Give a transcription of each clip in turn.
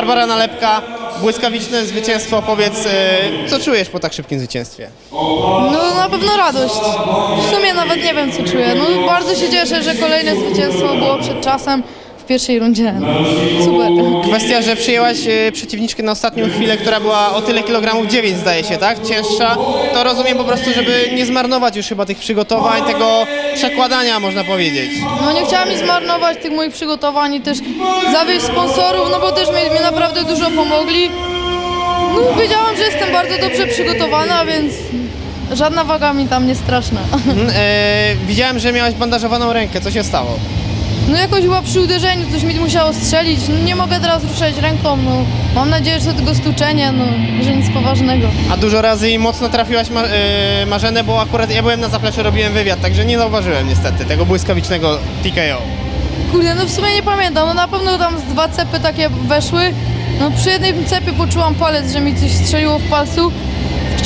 Barbara Nalepka, błyskawiczne zwycięstwo. Powiedz, e, co czujesz po tak szybkim zwycięstwie? No na pewno radość. W sumie nawet nie wiem co czuję. No bardzo się cieszę, że kolejne zwycięstwo było przed czasem pierwszej rundzie. Super. Kwestia, że przyjęłaś e, przeciwniczkę na ostatnią chwilę, która była o tyle kilogramów 9 zdaje się, tak? Cięższa. To rozumiem po prostu, żeby nie zmarnować już chyba tych przygotowań, tego przekładania można powiedzieć. No nie chciałam mi zmarnować tych moich przygotowań i też zawieść sponsorów, no bo też mi, mi naprawdę dużo pomogli. No wiedziałam, że jestem bardzo dobrze przygotowana, więc żadna waga mi tam nie straszna. Mm, e, widziałem, że miałaś bandażowaną rękę. Co się stało? No jakoś chyba przy uderzeniu coś mi musiało strzelić. No nie mogę teraz ruszać ręką, no. Mam nadzieję, że to tylko stuczenie, no, że nic poważnego. A dużo razy i mocno trafiłaś ma, e, Marzenę, bo akurat ja byłem na zapleczu, robiłem wywiad, także nie zauważyłem niestety tego błyskawicznego TKO. Kurde, no w sumie nie pamiętam, no na pewno tam z dwa cepy takie weszły. No przy jednej cepie poczułam palec, że mi coś strzeliło w palcu,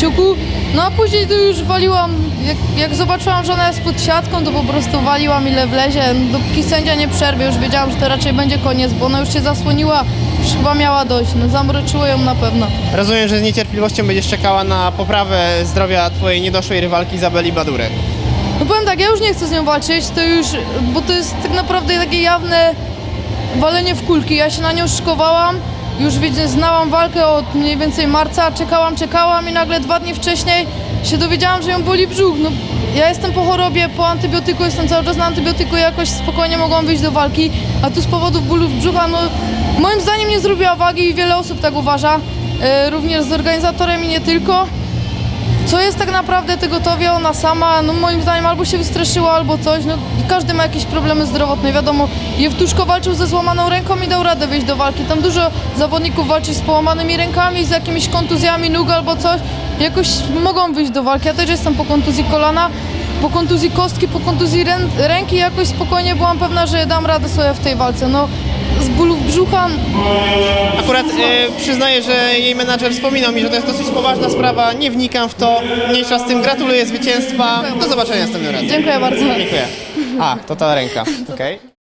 kciuku. No a później to już waliłam, jak, jak zobaczyłam, że ona jest pod siatką, to po prostu waliłam ile wlezie. Dopóki sędzia nie przerwie, już wiedziałam, że to raczej będzie koniec, bo ona już się zasłoniła, już chyba miała dość, no zamroczyło ją na pewno. Rozumiem, że z niecierpliwością będziesz czekała na poprawę zdrowia twojej niedoszłej rywalki Izabeli Badurek. No powiem tak, ja już nie chcę z nią walczyć, to już, bo to jest tak naprawdę takie jawne walenie w kulki. Ja się na nią szykowałam, już widzę, znałam walkę od mniej więcej marca, czekałam, czekałam i nagle dwa dni wcześniej się dowiedziałam, że ją boli brzuch. No, ja jestem po chorobie, po antybiotyku, jestem cały czas na antybiotyku i jakoś spokojnie mogłam wyjść do walki, a tu z powodów bólów brzucha, no moim zdaniem nie zrobiła wagi i wiele osób tak uważa, e, również z organizatorem i nie tylko. Co jest tak naprawdę tego towie ona sama, no moim zdaniem albo się wystraszyła, albo coś, no każdy ma jakieś problemy zdrowotne, wiadomo. Jewtuszko walczył ze złamaną ręką i dał radę wyjść do walki. Tam dużo zawodników walczy z połamanymi rękami, z jakimiś kontuzjami nóg albo coś. Jakoś mogą wyjść do walki. Ja też jestem po kontuzji kolana, po kontuzji kostki, po kontuzji rę ręki. Jakoś spokojnie byłam pewna, że dam radę sobie w tej walce. No z bólów brzucha, Akurat e, przyznaję, że jej menadżer wspominał mi, że to jest dosyć poważna sprawa, nie wnikam w to, mniejsza z tym, gratuluję zwycięstwa, do zobaczenia następnym razem. dziękuję bardzo. Dziękuję. A, to ta ręka, okej.